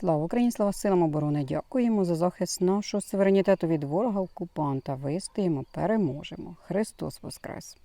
Слава Україні, слава силам оборони! Дякуємо за захист нашого суверенітету від ворога окупанта. Вистоїмо, переможемо. Христос Воскрес!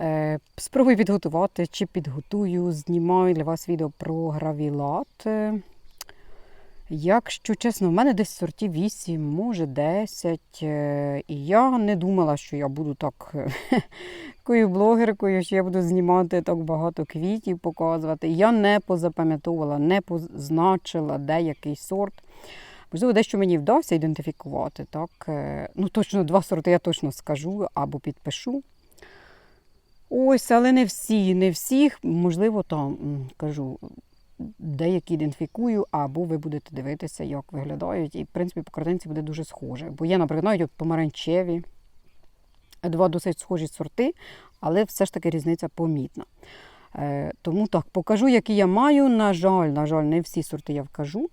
Е, спробую підготувати чи підготую, знімаю для вас відео про гравілат. Якщо чесно, в мене десь сортів 8, може 10. е, І я не думала, що я буду так такою блогеркою, що я буду знімати так багато квітів, показувати. Я не позапам'ятовувала, не позначила деякий сорт. Можливо, дещо мені вдасться ідентифікувати. Так? е, Ну, точно два сорти я точно скажу або підпишу. Ось, але не всі, не всіх, можливо, там кажу, деякі ідентифікую, або ви будете дивитися, як виглядають. І, в принципі, по картинці буде дуже схоже. Бо є, наприклад, навіть помаранчеві, два досить схожі сорти, але все ж таки різниця помітна. Е, тому так, покажу, які я маю. На жаль, на жаль, не всі сорти я вкажу.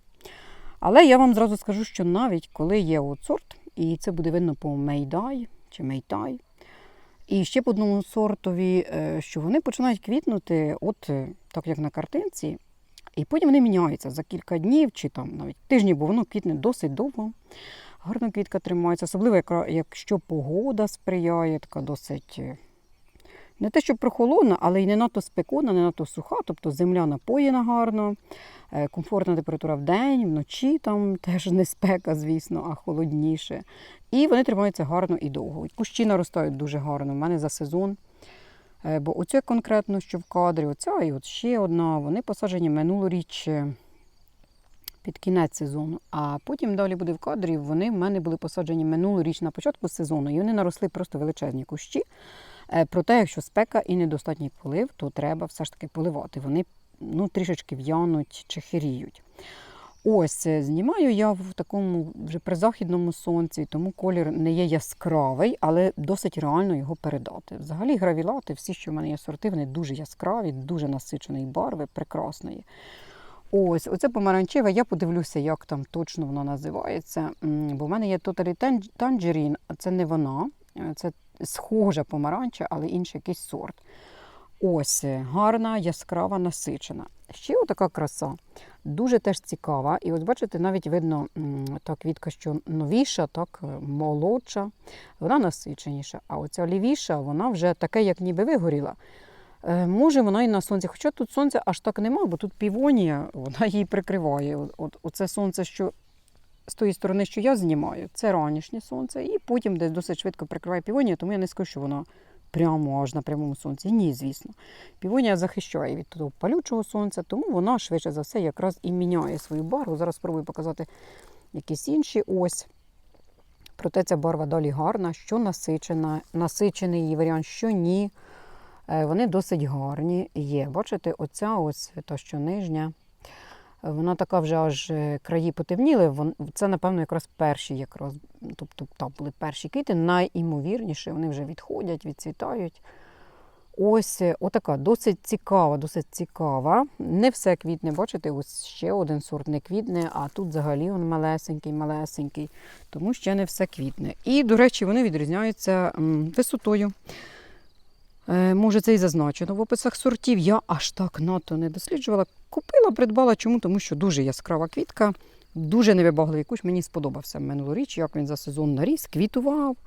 Але я вам зразу скажу, що навіть коли є от сорт, і це буде видно по мейдай чи мейтай, і ще по одному сортові, е, що вони починають квітнути, от е, так як на картинці, і потім вони міняються за кілька днів чи там навіть тижнів, бо воно квітне досить довго. Гарно квітка тримається, особливо якщо погода сприяє, така досить е, не те, що прохолодна, але й не надто спекотна, не надто суха, тобто земля напоєна гарно, е, комфортна температура в день, вночі там теж не спека, звісно, а холодніше. І вони тримаються гарно і довго. Кущі наростають дуже гарно. У мене за сезон. Е, Бо оце конкретно, що в кадрі, оця і от ще одна, вони посаджені минулоріч е, під кінець сезону. А потім далі буде в кадрі. Вони в мене були посаджені минулоріч на початку сезону, і вони наросли просто величезні кущі. Е, Проте, якщо спека і недостатній полив, то треба все ж таки поливати. Вони ну, трішечки в'януть чи хиріють. Ось е, знімаю я в такому вже призахідному сонці, тому колір не є яскравий, але досить реально його передати. Взагалі гравілати, всі, що в мене є сорти, вони дуже яскраві, дуже насиченої барви, прекрасної. Ось, оце помаранчеве, я подивлюся, як там точно воно називається. Бо в мене є Totally Tan- Tangerine, а це не вона, е, це схожа помаранча, але інший якийсь сорт. Ось, е, гарна, яскрава, насичена. Ще отака краса. Дуже теж цікава. І от бачите, навіть видно та квітка, що новіша, так, е, молодша, вона насиченіша. А оця лівіша, вона вже таке, як ніби вигоріла. Е, Може, вона і на сонці. Хоча тут сонця аж так нема, бо тут півонія, вона її прикриває. От, оце сонце, що з тої сторони, що я знімаю, це ранішнє сонце, і потім десь досить швидко прикриває півонія, тому я не скажу, що вона прямо аж на прямому сонці. Ні, звісно. Півонія захищає від того палючого сонця, тому вона швидше за все якраз і міняє свою барву. Зараз спробую показати якісь інші. Ось. Проте ця барва далі гарна, що насичена, насичений її варіант, що ні. Е, Вони досить гарні є. Бачите, оця ось та, що нижня. Вона така вже аж е, краї потемніли. Це, напевно, якраз перші, якраз, тобто там були перші квіти, найімовірніше, вони вже відходять, відцвітають. Ось е, отака досить цікава, досить цікава. Не все квітне, бачите, ось ще один сорт не квітне, а тут взагалі він малесенький, малесенький, тому ще не все квітне. І, до речі, вони відрізняються висотою. Е, Може, це і зазначено в описах сортів. Я аж так надто не досліджувала. Купила, придбала. Чому? Тому що дуже яскрава квітка, дуже невибагливий кущ. Мені сподобався минулоріч, як він за сезон наріс, квітував.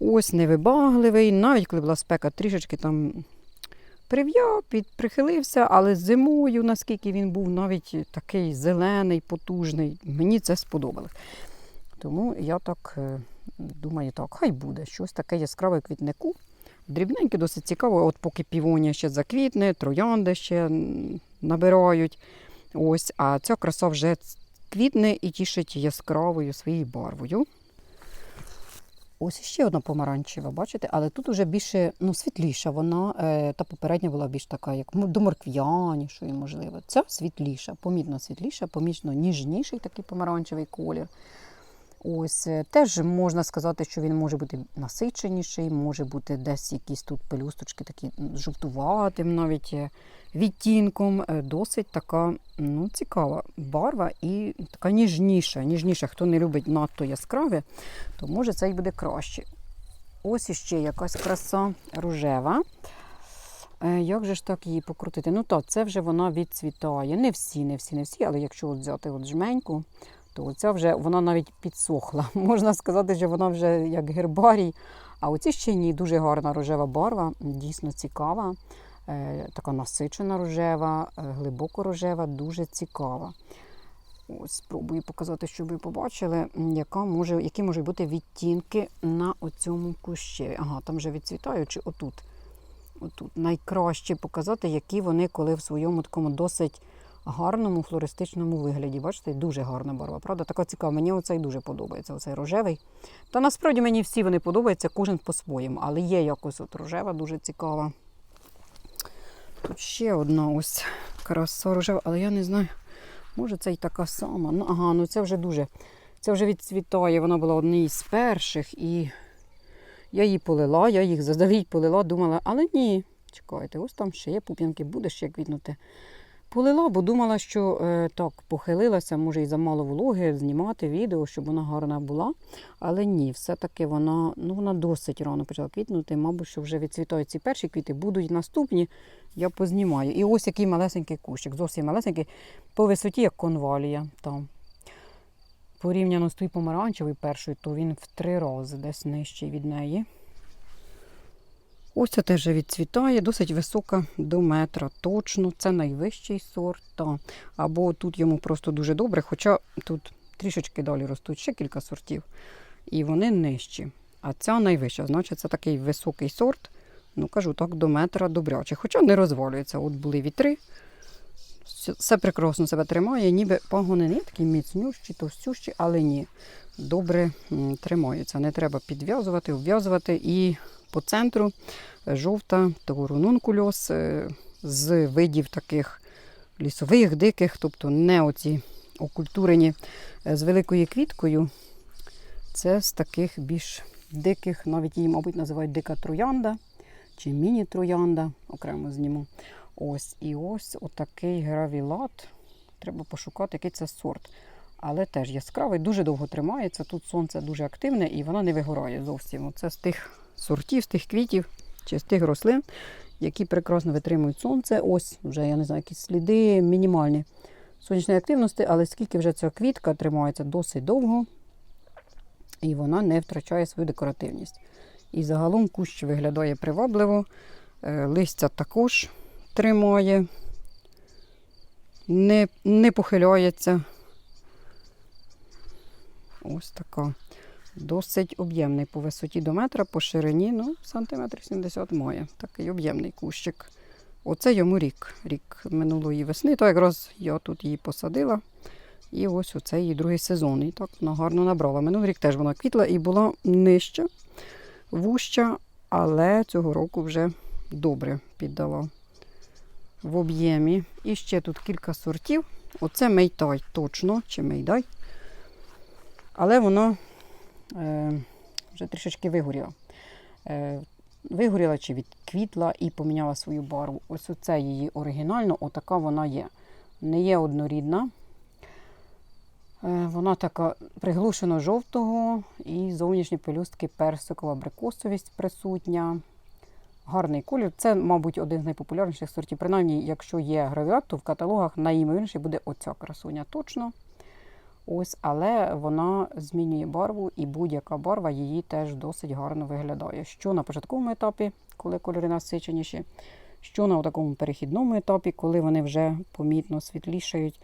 Ось невибагливий. Навіть коли була спека, трішечки там прив'яв, прихилився, але зимою, наскільки він був навіть такий зелений, потужний, мені це сподобалось. Тому я так е, думаю, так, хай буде щось таке яскраве квітнику. Дрібненьке, досить цікаво, от поки півонія ще заквітне, троянди ще набирають. Ось, а ця краса вже квітне і тішить яскравою своєю барвою. Ось ще одна помаранчева, бачите, але тут вже більше ну, світліша вона. Е, та попередня була більш така, як до морквянішої, можливо. Ця світліша, помітно світліша, помітно ніжніший такий помаранчевий колір. Ось е, теж можна сказати, що він може бути насиченіший, може бути десь якісь тут пелюсточки такі жовтуватим навіть е, відтінком. Е, Досить така ну, цікава барва і така ніжніша. ніжніша. Хто не любить надто яскраве, то може це й буде краще. Ось іще якась краса рожева. як же ж так її покрутити? Ну так, це вже вона відцвітає. Не всі, не всі, не всі, але якщо от взяти от жменьку, то оця вже вона навіть підсохла. Можна сказати, що вона вже як гербарій. А оці ще ні, дуже гарна рожева барва, дійсно цікава. Е, така насичена рожева, е, глибоко рожева, дуже цікава. Ось спробую показати, щоб ви побачили, яка може, які можуть бути відтінки на оцьому кущі. Ага, там вже відцвітають, чи отут. Отут. Найкраще показати, які вони коли в своєму такому досить гарному флористичному вигляді. Бачите, дуже гарна барва. Правда, така цікава. Мені оцей дуже подобається, оцей рожевий. Та насправді мені всі вони подобаються, кожен по-своєму, але є якось от рожева дуже цікава. Тут ще одна ось краса рожева, але я не знаю. Може, це й така сама. Ну, ага, ну це вже дуже. Це вже відцвітає. Вона була однією з перших, і я її полила, я їх заздалегідь полила, думала, але ні, чекайте, ось там ще є пуп'янки, буде ще квітнути. Полила, бо думала, що е, так, похилилася, може і замало вологи, знімати відео, щоб вона гарна була. Але ні, все-таки вона, ну, вона досить рано почала квітнути. Мабуть, що вже відцвітають ці перші квіти, будуть наступні, я познімаю. І ось який малесенький кущик, зовсім малесенький, по висоті, як конвалія. Там. Порівняно з тою помаранчевою першою, то він в три рази десь нижчий від неї. Ось це теж відцвітає, досить висока до метра. Точно, це найвищий сорт. Та. Або тут йому просто дуже добре, хоча тут трішечки далі ростуть ще кілька сортів, і вони нижчі. А ця найвища, значить, це такий високий сорт, ну кажу так, до метра добрячий. Хоча не розвалюється. От були вітри, все- прекрасно себе тримає, ніби пагони не такі міцнющі, товстющі, але ні. Добре м, тримаються. Не треба підв'язувати, обв'язувати. І по центру е, жовта таурунункульос е, з видів таких лісових, диких, тобто не оці окультурені е, з великою квіткою. Це з таких більш диких, навіть її, мабуть, називають дика троянда чи міні-троянда, окремо зніму. Ось і ось отакий гравілат. Треба пошукати, який це сорт. Але теж яскравий, дуже довго тримається. Тут сонце дуже активне і вона не вигорає зовсім. Це з тих сортів, з тих квітів чи з тих рослин, які прекрасно витримують сонце. Ось вже, я не знаю, якісь сліди мінімальні сонячної активності, але скільки вже ця квітка тримається досить довго, і вона не втрачає свою декоративність. І загалом кущ виглядає привабливо, е, листя також тримає, не, не похиляється. Ось така. Досить об'ємний по висоті до метра, по ширині, ну, сантиметр 70 має. Такий об'ємний кущик. Оце йому рік. Рік минулої весни. То якраз я тут її посадила. І ось оце її другий сезон. І так вона гарно набрала. Минулий рік теж вона квітла і була нижча, вуща, але цього року вже добре піддала в об'ємі. І ще тут кілька сортів. Оце мейтай точно, чи мейдай. Але воно вже трішечки вигоріла. Е, вигоріла чи відквітла і поміняла свою барву. Ось оце її оригінально, отака вона є. Не є однорідна. Е, вона така приглушено жовтого і зовнішні пелюстки персикова абрикосовість присутня. Гарний колір. Це, мабуть, один з найпопулярніших сортів. Принаймні, якщо є гравіат, то в каталогах найімовірніше буде оця красуня точно. Ось, але вона змінює барву, і будь-яка барва її теж досить гарно виглядає. Що на початковому етапі, коли кольори насиченіші, що на такому перехідному етапі, коли вони вже помітно світлішають.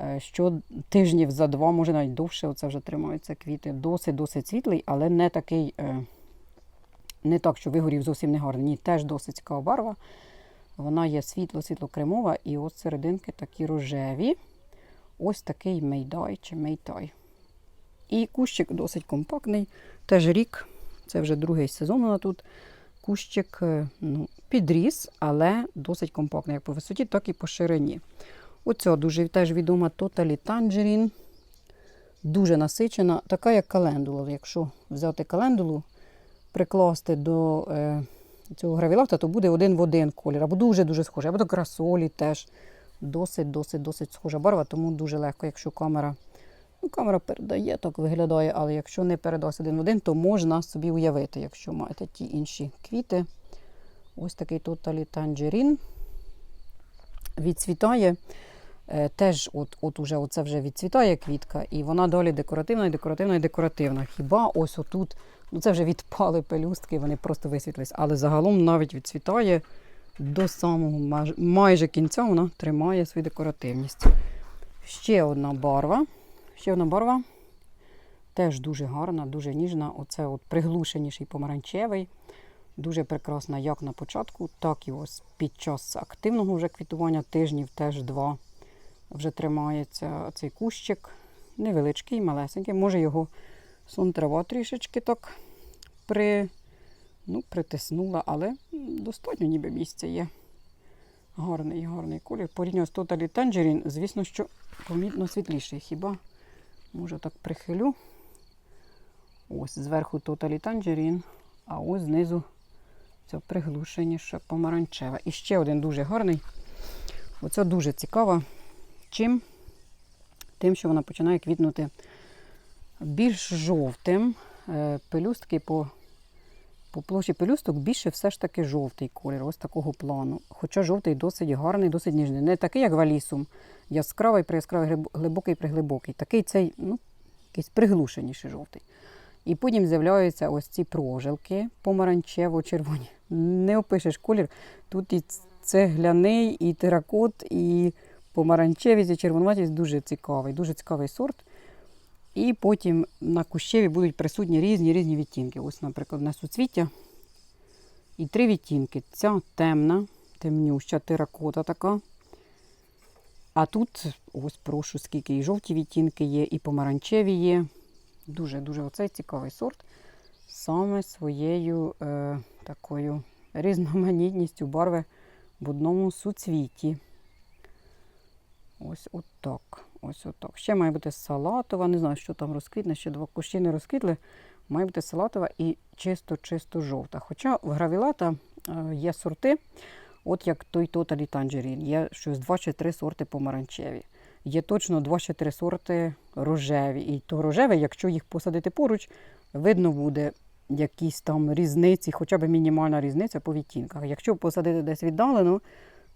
е, Що тижнів за два, може навіть довше, оце вже тримаються квіти. Досить-досить світлий, але не такий, е, не так, що вигорів зовсім не гарний. Ні, теж досить цікава барва. Вона є світло-світло-кремова, і от серединки такі рожеві. Ось такий мейдай чи мейтай. І кущик досить компактний. Теж рік, це вже другий сезон вона тут. Кущик е, ну, підріс, але досить компактний, як по висоті, так і по ширині. Оця дуже теж відома Totally Tangerine. Дуже насичена, така як календула. Якщо взяти календулу, прикласти до е, цього гравілата, то буде один в один колір. Або дуже-дуже схожий, або до красолі теж досить-досить-досить схожа барва, тому дуже легко, якщо камера. Ну, камера передає, так виглядає, але якщо не передасть один в один, то можна собі уявити, якщо маєте ті інші квіти. Ось такий Totally Tangerine. Відцвітає. Е, Теж от, от уже оце вже відцвітає квітка, і вона далі декоративна, і декоративна, і декоративна. Хіба ось отут, ну це вже відпали пелюстки, вони просто висвітлись. Але загалом навіть відцвітає до самого майже, кінця, вона тримає свою декоративність. Ще одна барва. Ще одна барва. Теж дуже гарна, дуже ніжна. Оце от приглушеніший помаранчевий. Дуже прекрасна як на початку, так і ось під час активного вже квітування тижнів теж два вже тримається цей кущик. Невеличкий, малесенький. Може його сон трава трішечки так при, ну, притиснула, але достатньо ніби місця є. Гарний, гарний колір. Порівняно з Totally Tangerine, звісно, що помітно світліший. Хіба може так прихилю. Ось зверху Totally Tangerine, а ось знизу це приглушеніше помаранчеве. І ще один дуже гарний. Оце дуже цікава. Чим? Тим, що вона починає квітнути більш жовтим. Е, Пелюстки по, по площі пелюсток більше все ж таки жовтий колір, ось такого плану. Хоча жовтий досить гарний, досить ніжний. Не такий, як валісум, яскравий, прияскравий, глиб- глибокий, приглибокий. Такий цей, ну, якийсь приглушеніший жовтий. І потім з'являються ось ці прожилки помаранчево-червоні. Не опишеш колір. Тут і цегляний, і теракот, і помаранчевість, і червонуватість дуже цікавий, дуже цікавий сорт. І потім на кущеві будуть присутні різні різні відтінки. Ось, наприклад, на суцвіття. І три відтінки. Ця темна, темнюща, теракота така. А тут, ось прошу, скільки і жовті відтінки є, і помаранчеві є. Дуже-дуже оцей цікавий сорт. Саме своєю е, такою різноманітністю барви в одному суцвіті. Ось отак. Ось отак. Ще має бути салатова. Не знаю, що там розквітне, ще два кущі не розквітли. Має бути салатова і чисто-чисто жовта. Хоча в гравілата е, є сорти, от як той Totally Tangerine. Є щось два чи три сорти помаранчеві. Є точно два чи три сорти рожеві. І то рожеве, якщо їх посадити поруч, видно буде якісь там різниці, хоча б мінімальна різниця по відтінках. Якщо посадити десь віддалено,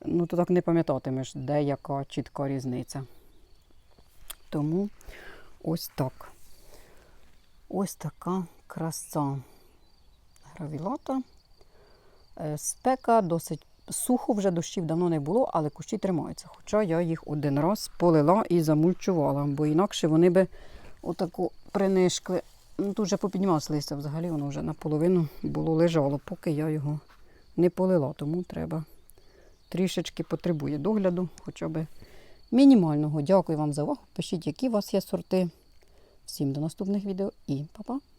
ну то так не пам'ятатимеш, де яка чітка різниця. Тому ось так. Ось така краса гравілата. Е, Спека досить сухо, вже дощів давно не було, але кущі тримаються. Хоча я їх один раз полила і замульчувала, бо інакше вони би отаку принишкли. Ну, тут вже попіднімалось листя взагалі, воно вже наполовину було лежало, поки я його не полила. Тому треба трішечки потребує догляду, хоча б мінімального. Дякую вам за увагу. Пишіть, які у вас є сорти. Всім до наступних відео і па-па!